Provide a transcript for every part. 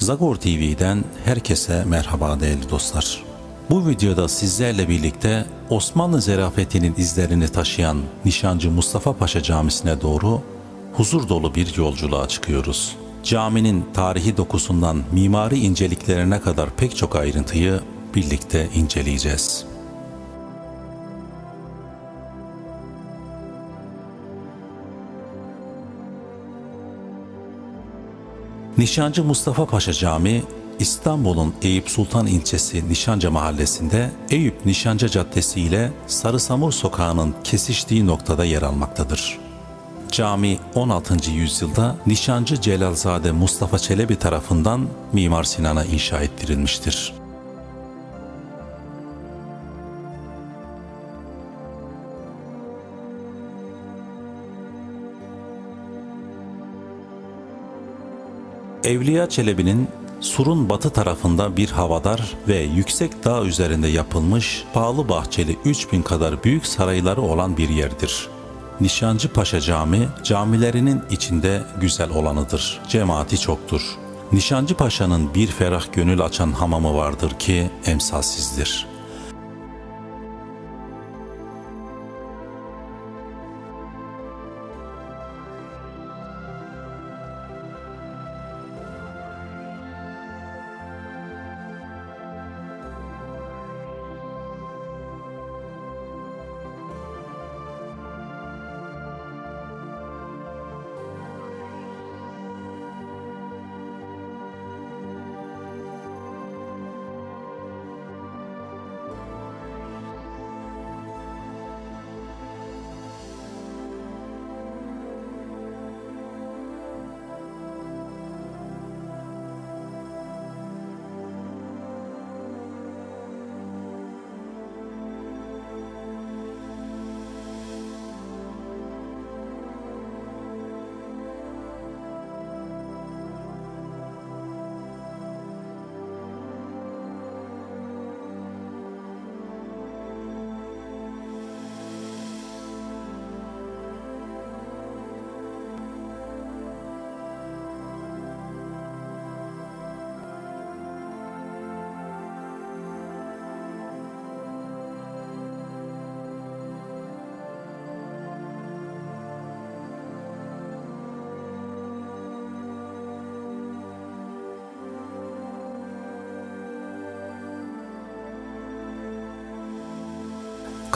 Zagor TV'den herkese merhaba değerli dostlar. Bu videoda sizlerle birlikte Osmanlı zerafetinin izlerini taşıyan Nişancı Mustafa Paşa Camisi'ne doğru huzur dolu bir yolculuğa çıkıyoruz. Caminin tarihi dokusundan mimari inceliklerine kadar pek çok ayrıntıyı birlikte inceleyeceğiz. Nişancı Mustafa Paşa Camii, İstanbul'un Eyüp Sultan ilçesi Nişanca mahallesinde Eyüp Nişanca Caddesi ile Sarısamur Sokağı'nın kesiştiği noktada yer almaktadır. Cami 16. yüzyılda Nişancı Celalzade Mustafa Çelebi tarafından Mimar Sinan'a inşa ettirilmiştir. Evliya Çelebi'nin surun batı tarafında bir havadar ve yüksek dağ üzerinde yapılmış pahalı bahçeli 3000 kadar büyük sarayları olan bir yerdir. Nişancı Paşa Cami, camilerinin içinde güzel olanıdır. Cemaati çoktur. Nişancı Paşa'nın bir ferah gönül açan hamamı vardır ki emsalsizdir.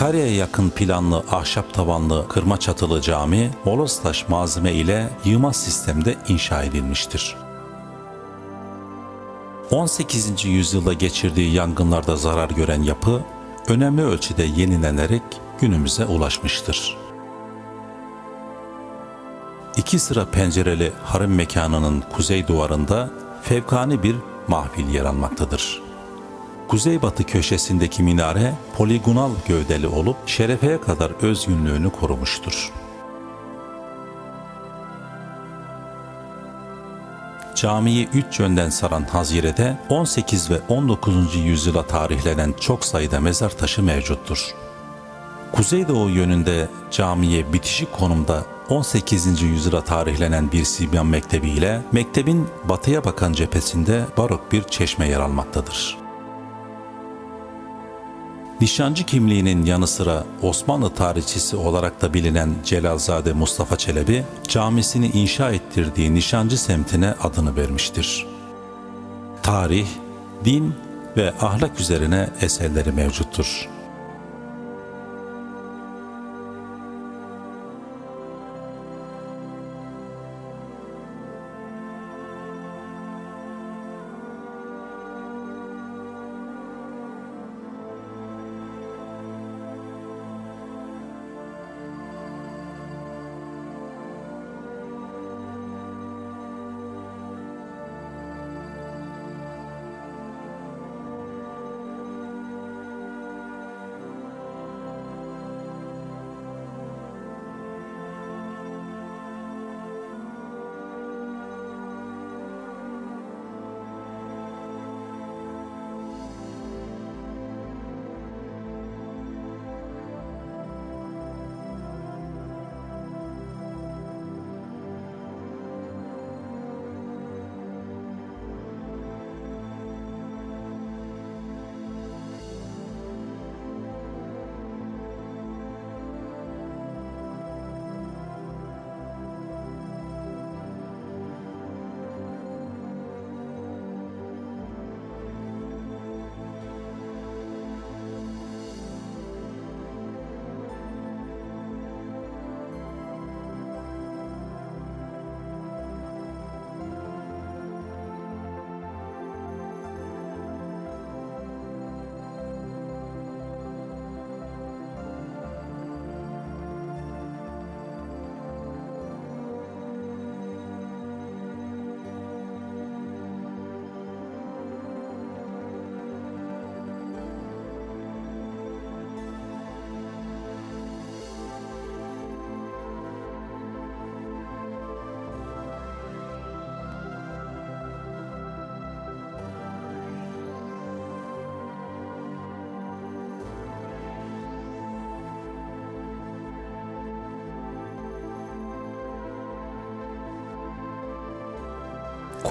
Kareye yakın planlı ahşap tavanlı kırma çatılı cami molostaş malzeme ile yığmaz sistemde inşa edilmiştir. 18. yüzyılda geçirdiği yangınlarda zarar gören yapı önemli ölçüde yenilenerek günümüze ulaşmıştır. İki sıra pencereli harem mekanının kuzey duvarında fevkani bir mahfil yer almaktadır. Kuzeybatı köşesindeki minare poligonal gövdeli olup şerefeye kadar özgünlüğünü korumuştur. Camiyi üç yönden saran hazirede 18 ve 19. yüzyıla tarihlenen çok sayıda mezar taşı mevcuttur. Kuzeydoğu yönünde camiye bitişik konumda 18. yüzyıla tarihlenen bir Sibyan Mektebi ile mektebin batıya bakan cephesinde barok bir çeşme yer almaktadır. Nişancı kimliğinin yanı sıra Osmanlı tarihçisi olarak da bilinen Celalzade Mustafa Çelebi, camisini inşa ettirdiği Nişancı semtine adını vermiştir. Tarih, din ve ahlak üzerine eserleri mevcuttur.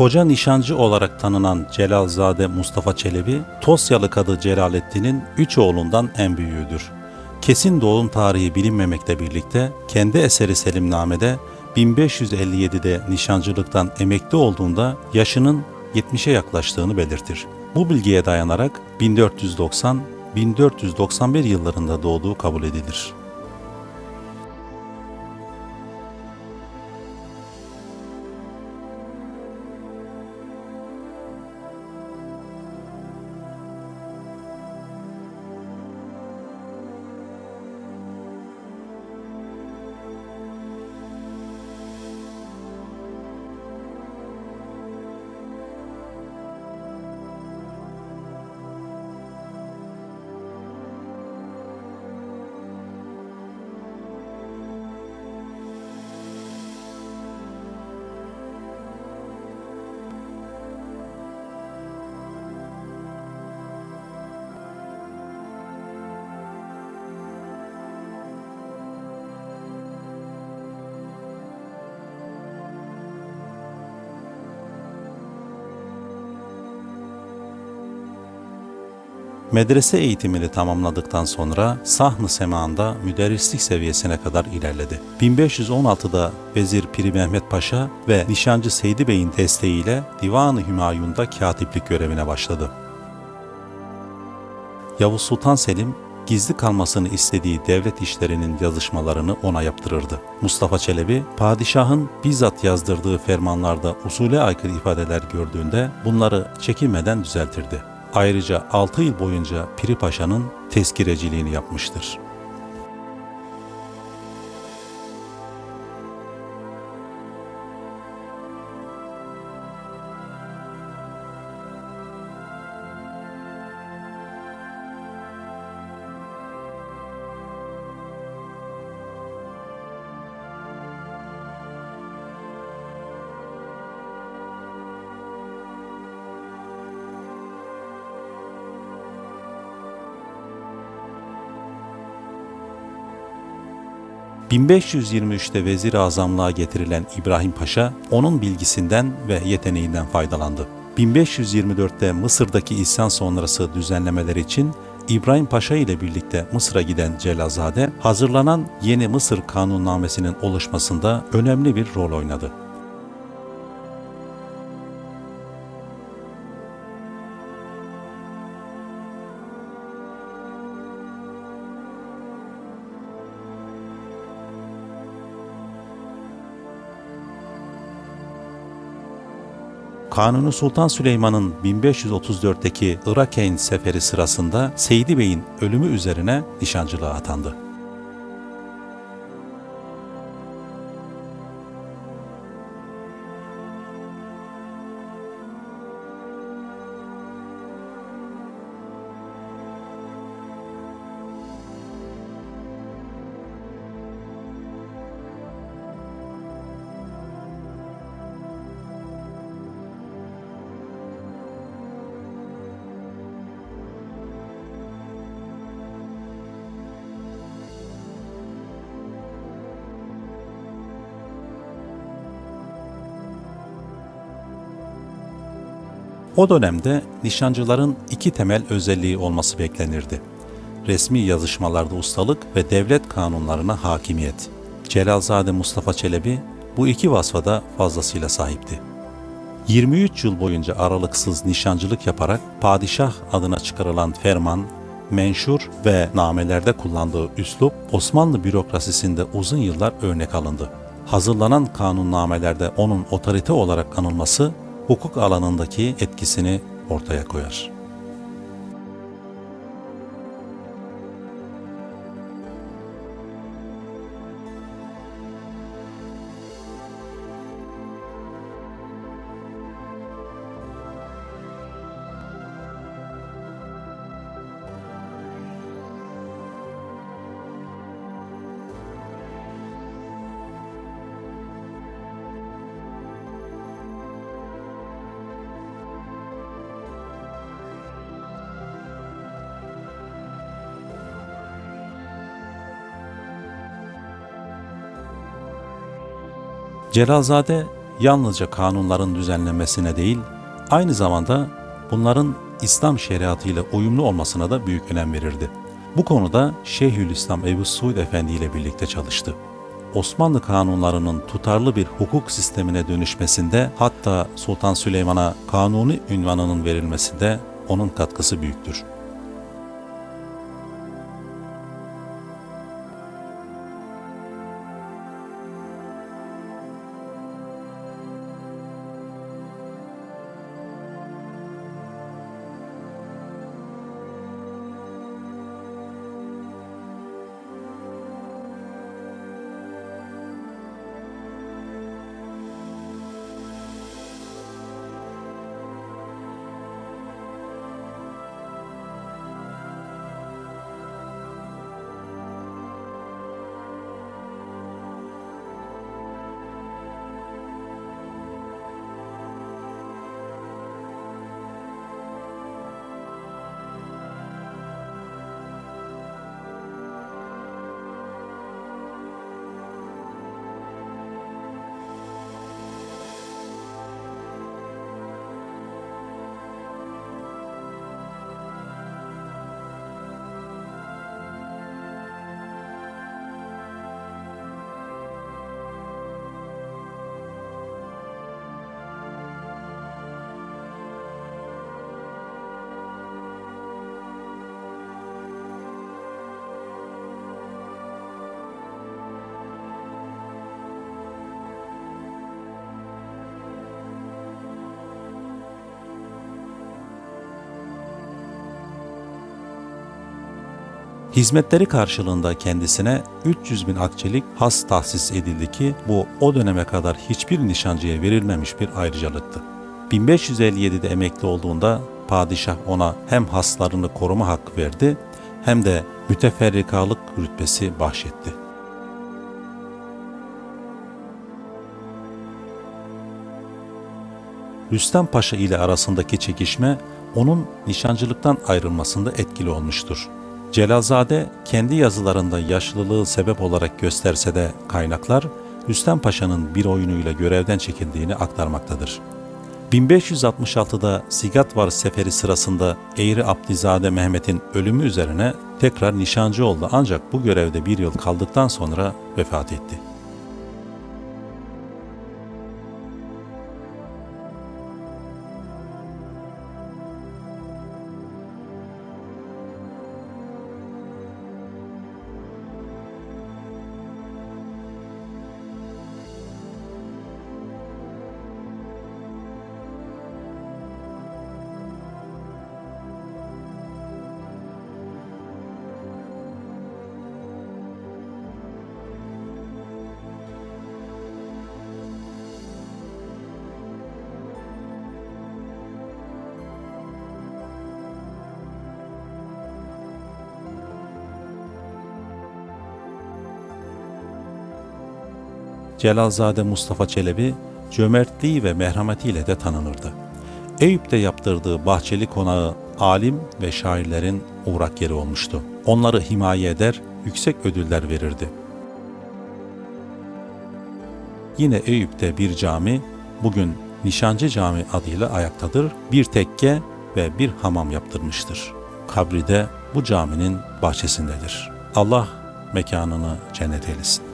Koca nişancı olarak tanınan Celalzade Mustafa Çelebi, Tosyalı kadı Celalettin'in üç oğlundan en büyüğüdür. Kesin doğum tarihi bilinmemekle birlikte kendi eseri Selimname'de 1557'de nişancılıktan emekli olduğunda yaşının 70'e yaklaştığını belirtir. Bu bilgiye dayanarak 1490-1491 yıllarında doğduğu kabul edilir. Medrese eğitimini tamamladıktan sonra Sahn-ı Sema'nda müderrislik seviyesine kadar ilerledi. 1516'da Vezir Piri Mehmet Paşa ve Nişancı Seydi Bey'in desteğiyle Divan-ı Hümayun'da katiplik görevine başladı. Yavuz Sultan Selim gizli kalmasını istediği devlet işlerinin yazışmalarını ona yaptırırdı. Mustafa Çelebi, padişahın bizzat yazdırdığı fermanlarda usule aykırı ifadeler gördüğünde bunları çekinmeden düzeltirdi. Ayrıca 6 yıl boyunca Piri Paşa'nın tezkireciliğini yapmıştır. ...1523'te vezir azamlığa getirilen İbrahim Paşa... ...onun bilgisinden ve yeteneğinden faydalandı. 1524'te Mısır'daki isyan sonrası düzenlemeler için... İbrahim Paşa ile birlikte Mısır'a giden Celazade... ...hazırlanan yeni Mısır kanunnamesinin oluşmasında önemli bir rol oynadı. Kanuni Sultan Süleyman'ın 1534'teki Irakeyn seferi sırasında Seydi Bey'in ölümü üzerine nişancılığa atandı. O dönemde nişancıların iki temel özelliği olması beklenirdi. Resmi yazışmalarda ustalık ve devlet kanunlarına hakimiyet. Celalzade Mustafa Çelebi bu iki vasfada fazlasıyla sahipti. 23 yıl boyunca aralıksız nişancılık yaparak padişah adına çıkarılan ferman, menşur ve namelerde kullandığı üslup Osmanlı bürokrasisinde uzun yıllar örnek alındı. Hazırlanan kanunnamelerde onun otorite olarak anılması hukuk alanındaki etkisini ortaya koyar. Celalzade yalnızca kanunların düzenlenmesine değil, aynı zamanda bunların İslam şeriatı ile uyumlu olmasına da büyük önem verirdi. Bu konuda Şeyhülislam Ebu Suud Efendi ile birlikte çalıştı. Osmanlı kanunlarının tutarlı bir hukuk sistemine dönüşmesinde hatta Sultan Süleyman'a kanuni ünvanının verilmesinde onun katkısı büyüktür. Hizmetleri karşılığında kendisine 300 bin akçelik has tahsis edildi ki bu o döneme kadar hiçbir nişancıya verilmemiş bir ayrıcalıktı. 1557'de emekli olduğunda padişah ona hem haslarını koruma hakkı verdi hem de müteferrikalık rütbesi bahşetti. Rüstem Paşa ile arasındaki çekişme onun nişancılıktan ayrılmasında etkili olmuştur. Celalzade kendi yazılarında yaşlılığı sebep olarak gösterse de kaynaklar Rüstem Paşa'nın bir oyunuyla görevden çekildiğini aktarmaktadır. 1566'da Sigatvar seferi sırasında Eğri Abdizade Mehmet'in ölümü üzerine tekrar nişancı oldu ancak bu görevde bir yıl kaldıktan sonra vefat etti. Celalzade Mustafa Çelebi cömertliği ve merhametiyle de tanınırdı. Eyüp'te yaptırdığı bahçeli konağı alim ve şairlerin uğrak yeri olmuştu. Onları himaye eder, yüksek ödüller verirdi. Yine Eyüp'te bir cami, bugün Nişancı Cami adıyla ayaktadır. Bir tekke ve bir hamam yaptırmıştır. Kabri de bu caminin bahçesindedir. Allah mekanını cennet eylesin.